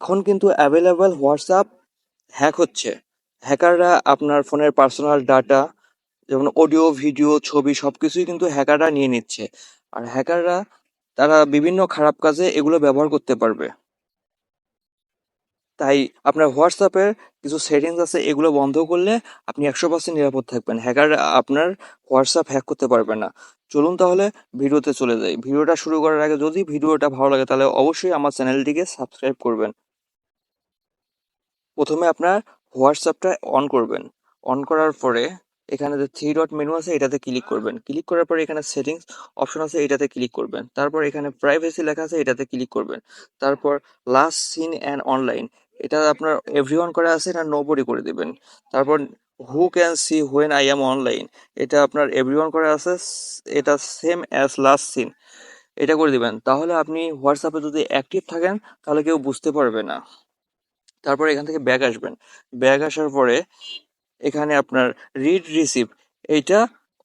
এখন কিন্তু available WhatsApp hack হচ্ছে। হ্যাকাররা আপনার ফোনের পার্সোনাল ডাটা যেমন অডিও ভিডিও ছবি সব কিছুই কিন্তু হ্যাকাররা নিয়ে নিচ্ছে। আর হ্যাকাররা তারা বিভিন্ন খারাপ কাজে এগুলো ব্যবহার করতে পারবে। তাই আপনার হোয়াটসঅ্যাপের কিছু সেটিংস আছে, এগুলো বন্ধ করলে আপনি একশো পার্সেন্ট নিরাপদ থাকবেন। হ্যাকার আপনার হোয়াটসঅ্যাপ হ্যাক করতে পারবে না। চলুন তাহলে ভিডিওতে চলে যাই। ভিডিওটা শুরু করার আগে যদি ভিডিওটা ভালো লাগে, তাহলে অবশ্যই আমার চ্যানেলটিকে সাবস্ক্রাইব করবেন। প্রথমে আপনার হোয়াটসঅ্যাপটা অন করবেন। অন করার পরে এখানে যে থ্রি ডট মেনু আছে, এটাতে ক্লিক করবেন। ক্লিক করার পরে এখানে সেটিংস অপশন আছে, এটাতে ক্লিক করবেন। তারপর এখানে প্রাইভেসি লেখা আছে, এটাতে ক্লিক করবেন। তারপর লাস্ট সিন অ্যান্ড অনলাইন এটা আপনার এভরি এভরিওয়ান করা আছে এটা নোবডি করে দিবেন? তারপর who can see when I am online এটা আপনার এভরিওয়ান করা আছে, এটা সেম অ্যাজ লাস্ট সিন এটা করে দিবেন। তাহলে আপনি হোয়াটসঅ্যাপে যদি অ্যাক্টিভ থাকেন, তাহলে কেউ বুঝতে পারবে না। তারপর এখান থেকে ব্যাগ আসবেন। ব্যাগ আসার পরে এখানে আপনার রিড রিসিভ এইটা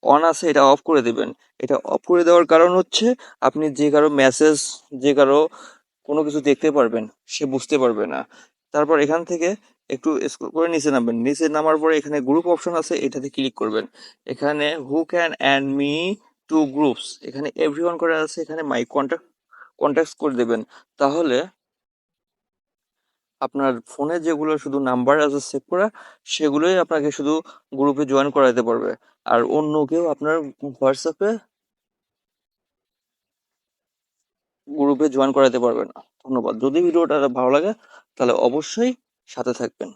অন আছে, এটা অফ করে দেবেন। এটা অফ করে দেওয়ার কারণ হচ্ছে আপনি যে কারও মেসেজ যে কারও কোনো কিছু দেখতে পারবেন, সে বুঝতে পারবে না। তারপর এখান থেকে একটু স্ক্রল করে নিচে নামবেন। নিচে নামার পরে এখানে গ্রুপ অপশন আছে, এটাতে ক্লিক করবেন। এখানে who can add me to groups এখানে এভরিওয়ান করে আছে, এখানে মাই কন্ট্যাক্ট কন্ট্যাক্ট করে দেবেন। তাহলে আপনার ফোনে যেগুলো শুধু নাম্বার আছে সেভ করা, সেগুলোই আপনাকে শুধু গ্রুপে জয়েন করাতে পারবে। আর অন্য কেউ আপনার হোয়াটসঅ্যাপে গ্রুপে জয়েন করাতে পারবে না। ধন্যবাদ। যদি ভিডিওটা ভালো লাগে, তাহলে অবশ্যই সাথে থাকবেন।